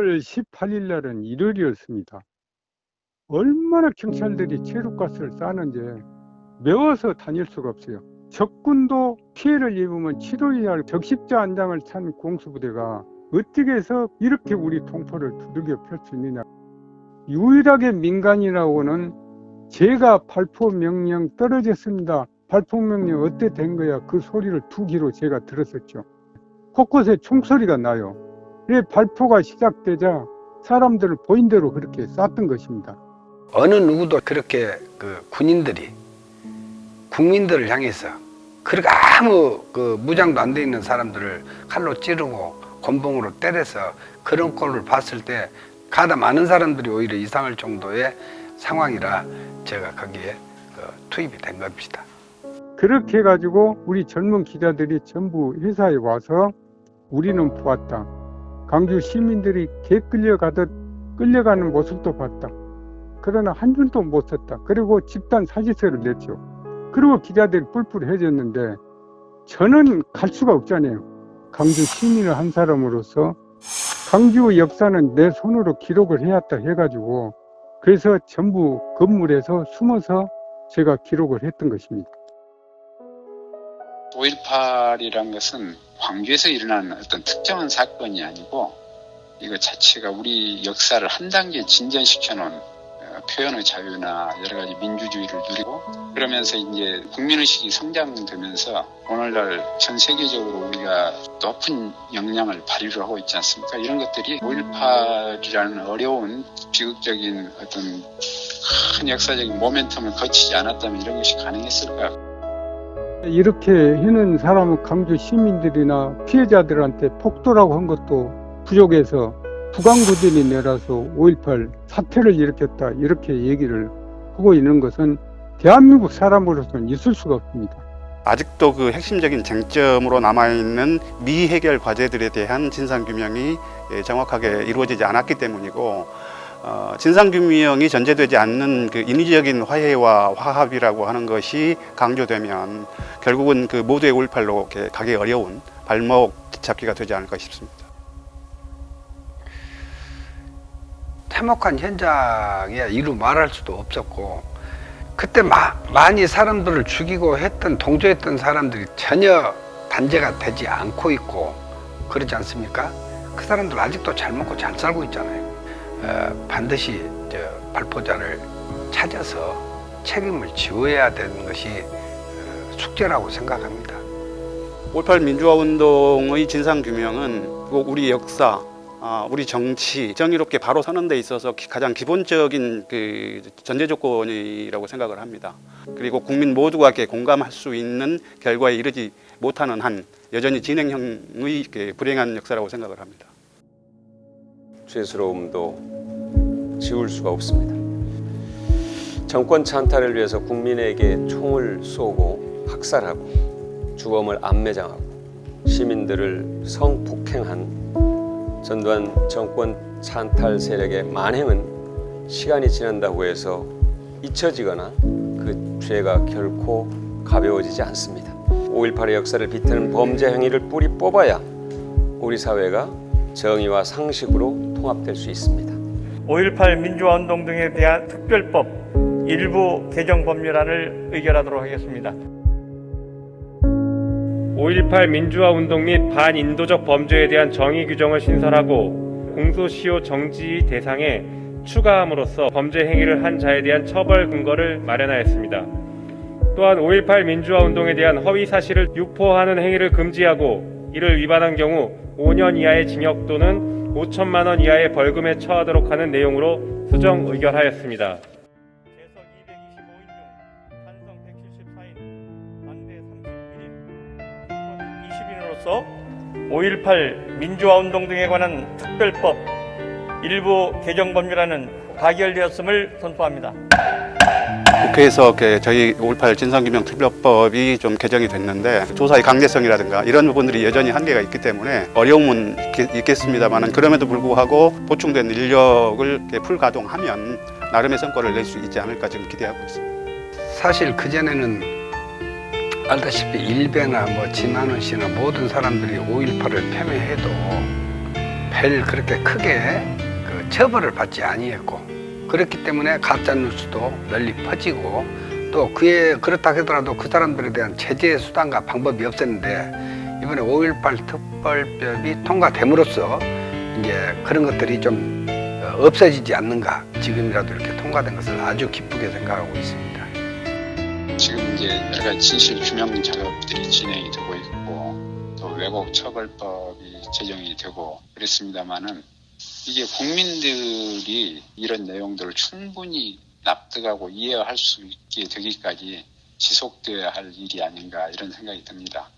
6월 18일 날은 일요일이었습니다. 얼마나 경찰들이 체류가스를 싸는지 매워서 다닐 수가 없어요. 적군도 피해를 입으면 치료해야 할 적십자 한 장을 찬 공수부대가 어떻게 해서 이렇게 우리 동포를 두들겨 펼 수 있느냐. 유일하게 민간이라고는 제가 발포 명령 떨어졌습니다. 발포 명령 어때 된 거야? 그 소리를 두 귀로 제가 들었었죠. 곳곳에 총소리가 나요. 이 발포가 시작되자 사람들을 보인 대로 그렇게 쐈던 것입니다. 어느 누구도 그렇게 그 군인들이 국민들을 향해서 그렇게 아무 그 무장도 안 돼 있는 사람들을 칼로 찌르고 곤봉으로 때려서 그런 꼴을 봤을 때 가다 많은 사람들이 오히려 이상할 정도의 상황이라 제가 거기에 그 투입이 된 겁니다. 그렇게 해가지고 우리 젊은 기자들이 전부 회사에 와서 우리는 보았다. 강주 시민들이 개 끌려가듯 끌려가는 모습도 봤다. 그러나 한 줄도 못 썼다. 그리고 집단 사직서를 냈죠. 그리고 기자들이 뿔뿔해졌는데 저는 갈 수가 없잖아요. 강주 시민을 한 사람으로서 강주 역사는 내 손으로 기록을 해야겠다 해가지고 그래서 전부 건물에서 숨어서 제가 기록을 했던 것입니다. 5.18이란 것은 광주에서 일어난 어떤 특정한 사건이 아니고 이거 자체가 우리 역사를 한 단계 진전시켜 놓은 어, 표현의 자유나 여러 가지 민주주의를 누리고 그러면서 이제 국민의식이 성장되면서 오늘날 전 세계적으로 우리가 높은 역량을 발휘를 하고 있지 않습니까? 이런 것들이 5.18이라는 어려운 비극적인 어떤 큰 역사적인 모멘텀을 거치지 않았다면 이런 것이 가능했을까? 이렇게 해는 사람은 강주 시민들이나 피해자들한테 폭도라고 한 것도 부족해서 부강구전이 내라서 5.18 사태를 일으켰다 이렇게 얘기를 하고 있는 것은 대한민국 사람으로서는 있을 수가 없습니다. 아직도 그 핵심적인 쟁점으로 남아있는 미해결 과제들에 대한 진상규명이 예, 정확하게 이루어지지 않았기 때문이고 어, 진상규명이 전제되지 않는 그 인위적인 화해와 화합이라고 하는 것이 강조되면 결국은 그 모두의 5.18로 이렇게 가기 어려운 발목 잡기가 되지 않을까 싶습니다. 참혹한 현장에 이루 말할 수도 없었고 그때 마, 많이 사람들을 죽이고 했던 동조했던 사람들이 전혀 단죄가 되지 않고 있고 그러지 않습니까? 그 사람들 아직도 잘 먹고 잘 살고 있잖아요. 어, 반드시 저 발포자를 찾아서 책임을 지어야 되는 것이 어, 숙제라고 생각합니다. 5.18 민주화 운동의 진상 규명은 우리 역사, 아, 우리 정치 정의롭게 바로 서는 데 있어서 기- 가장 기본적인 그 전제 조건이라고 생각을 합니다. 그리고 국민 모두가 공감할 수 있는 결과에 이르지 못하는 한 여전히 진행형의 그 불행한 역사라고 생각을 합니다. 죄스러움도 지울 수가 없습니다. 정권 찬탈을 위해서 국민에게 총을 쏘고 학살하고 주범을 안매장하고 시민들을 성폭행한 전두환 정권 찬탈 세력의 만행은 시간이 지난다고 해서 잊혀지거나 그 죄가 결코 가벼워지지 않습니다. 5.18의 역사를 비트는 범죄 행위를 뿌리 뽑아야 우리 사회가 정의와 상식으로 통합될 수 있습니다. 5.18 민주화운동 등에 대한 특별법 일부 개정 법률안을 의결하도록 하겠습니다. 5.18 민주화 운동 및 반인도적 범죄에 대한 정의 규정을 신설하고 공소시효 정지 대상에 추가함으로써 범죄 행위를 한 자에 대한 처벌 근거를 마련하였습니다. 또한 5.18 민주화 운동에 대한 허위 사실을 유포하는 행위를 금지하고 이를 위반한 경우 5년 이하의 징역 또는 5천만 원 이하의 벌금에 처하도록 하는 내용으로 수정 의결하였습니다. 재석 225인 중 찬성 174인, 반대 31인, 20인으로서 5.18 민주화운동 등에 관한 특별법 일부 개정 법률안은 가결되었음을 선포합니다. 국회에서 저희 5.18 진상규명 특별법이 좀 개정이 됐는데 조사의 강제성이라든가 이런 부분들이 여전히 한계가 있기 때문에 어려움은 있겠, 습니다만 그럼에도 불구하고 보충된 인력을 풀 가동하면 나름의 성과를 낼 수 있지 않을까 지금 기대하고 있습니다. 사실 그전에는 알다시피 일베나 뭐 진한원 씨나 모든 사람들이 5.18을 폄훼해도 별 그렇게 크게 그 처벌을 받지 아니했고 그렇기 때문에 가짜 뉴스도 널리 퍼지고 또 그에 그렇다 하더라도 그 사람들에 대한 제재 수단과 방법이 없었는데 이번에 5.18 특별법이 통과됨으로써 이제 그런 것들이 좀 어, 없어지지 않는가 지금이라도 이렇게 통과된 것을 아주 기쁘게 생각하고 있습니다. 지금 이제 여러 가지 진실 규명 작업들이 진행이 되고 있고 또 왜곡 처벌법이 제정이 되고 그랬습니다만은 이게 국민들이 이런 내용들을 충분히 납득하고 이해할 수 있게 되기까지 지속되어야 할 일이 아닌가 이런 생각이 듭니다.